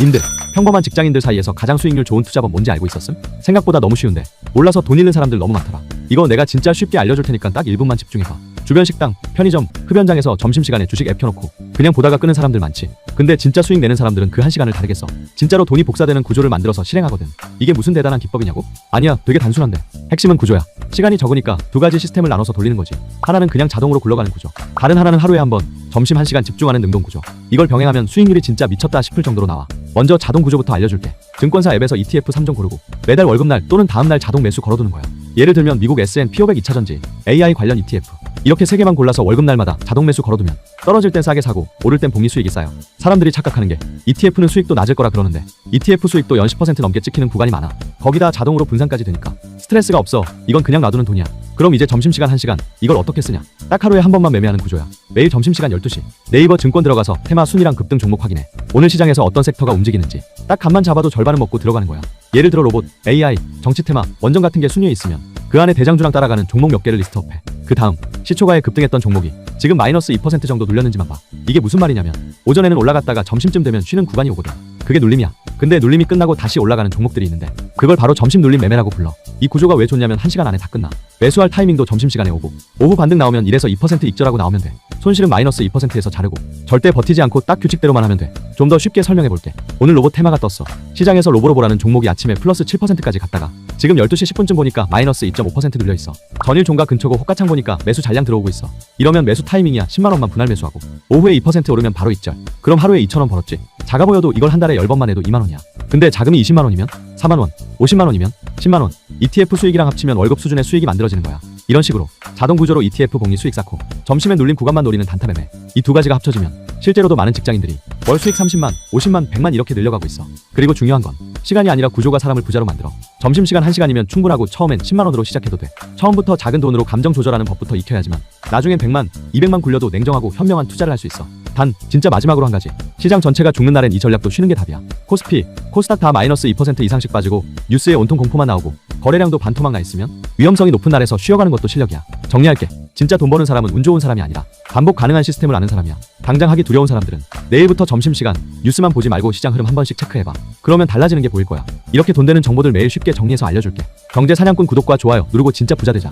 님들 평범한 직장인들 사이에서 가장 수익률 좋은 투자법 뭔지 알고 있었음? 생각보다 너무 쉬운데. 몰라서 돈 잃는 사람들 너무 많더라. 이거 내가 진짜 쉽게 알려줄 테니까 딱 1분만 집중해봐. 주변 식당, 편의점, 흡연장에서 점심시간에 주식 앱 켜놓고 그냥 보다가 끄는 사람들 많지. 근데 진짜 수익 내는 사람들은 그 한 시간을 다르겠어. 진짜로 돈이 복사되는 구조를 만들어서 실행하거든. 이게 무슨 대단한 기법이냐고? 아니야 되게 단순한데. 핵심은 구조야. 시간이 적으니까 두 가지 시스템을 나눠서 돌리는 거지. 하나는 그냥 자동으로 굴러가는 구조. 다른 하나는 하루에 한 번 점심 1시간 집중하는 능동 구조. 이걸 병행하면 수익률이 진짜 미쳤다 싶을 정도로 나와 먼저 자동 구조부터 알려줄게. 증권사 앱에서 ETF 3종 고르고 매달 월급날 또는 다음날 자동 매수 걸어두는 거야. 예를 들면 미국 S&P 500 2차전지 AI 관련 ETF 이렇게 세 개만 골라서 월급날마다 자동 매수 걸어두면 떨어질 땐 싸게 사고 오를 땐 복리 수익이 쌓여. 사람들이 착각하는 게 ETF는 수익도 낮을 거라 그러는데 ETF 수익도 연 10% 넘게 찍히는 구간이 많아. 거기다 자동으로 분산까지 되니까. 스트레스가 없어. 이건 그냥 놔두는 돈이야 그럼 이제 점심시간 1시간. 이걸 어떻게 쓰냐? 딱 하루에 한 번만 매매하는 구조야. 매일 점심시간 12시. 네이버 증권 들어가서 테마 순위랑 급등 종목 확인해. 오늘 시장에서 어떤 섹터가 움직이는지. 딱 간만 잡아도 절반은 먹고 들어가는 거야. 예를 들어 로봇, AI, 정치 테마, 원전 같은 게 순위에 있으면 그 안에 대장주랑 따라가는 종목 몇 개를 리스트업해. 그 다음 시초가에 급등했던 종목이 지금 마이너스 2% 정도 눌렸는지만 봐. 이게 무슨 말이냐면 오전에는 올라갔다가 점심쯤 되면 쉬는 구간이 오거든. 그게 눌림이야. 근데 눌림이 끝나고 다시 올라가는 종목들이 있는데 그걸 바로 점심 눌림 매매라고 불러 이 구조가 왜 좋냐면 1시간 안에 다 끝나. 매수할 타이밍도 점심시간에 오고 오후 반등 나오면 1에서 2% 익절하고 나오면 돼. 손실은 마이너스 2%에서 자르고 절대 버티지 않고 딱 규칙대로만 하면 돼. 좀 더 쉽게 설명해 볼게. 오늘 로봇 테마가 떴어. 시장에서 로보로보라는 종목이 아침에 플러스 7%까지 갔다가 지금 12시 10분쯤 보니까 마이너스 2.5% 눌려 있어. 전일 종가 근처고 호가창 보니까 매수 잔량 들어오고 있어. 이러면 매수 타이밍이야. 10만 원만 분할 매수하고. 오후에 2% 오르면 바로 익절. 그럼 하루에 2천 원 벌었지. 작아 보여도 이걸 한 달에 10번만 해도 2만 원이야 근데 자금이 20만 원이면 4만 원 50만 원이면 10만 원 ETF 수익이랑 합치면 월급 수준의 수익이 만들어지는 거야 이런 식으로 자동 구조로 ETF 복리 수익 쌓고 점심에 눌린 구간만 노리는 단타 매매 이 두 가지가 합쳐지면 실제로도 많은 직장인들이 월 수익 30만, 50만, 100만 이렇게 늘려가고 있어. 그리고 중요한 건 시간이 아니라 구조가 사람을 부자로 만들어. 점심시간 1시간이면 충분하고 처음엔 10만 원으로 시작해도 돼. 처음부터 작은 돈으로 감정 조절하는 법부터 익혀야지만 나중엔 100만, 200만 굴려도 냉정하고 현명한 투자를 할 수 있어. 단 진짜 마지막으로 한 가지. 시장 전체가 죽는 날엔 이 전략도 쉬는 게 답이야. 코스피, 코스닥 다 마이너스 2% 이상씩 빠지고 뉴스에 온통 공포만 나오고 거래량도 반토막 나 있으면 위험성이 높은 날에서 쉬어가는 것도 실력이야. 정리할게. 진짜 돈 버는 사람은 운 좋은 사람이 아니라 반복 가능한 시스템을 아는 사람이야. 당장 하기 두려운 사람들은 내일부터 점심시간 뉴스만 보지 말고 시장 흐름 한 번씩 체크해봐. 그러면 달라지는 게 보일 거야. 이렇게 돈 되는 정보들 매일 쉽게 정리해서 알려줄게. 경제 사냥꾼 구독과 좋아요 누르고 진짜 부자 되자.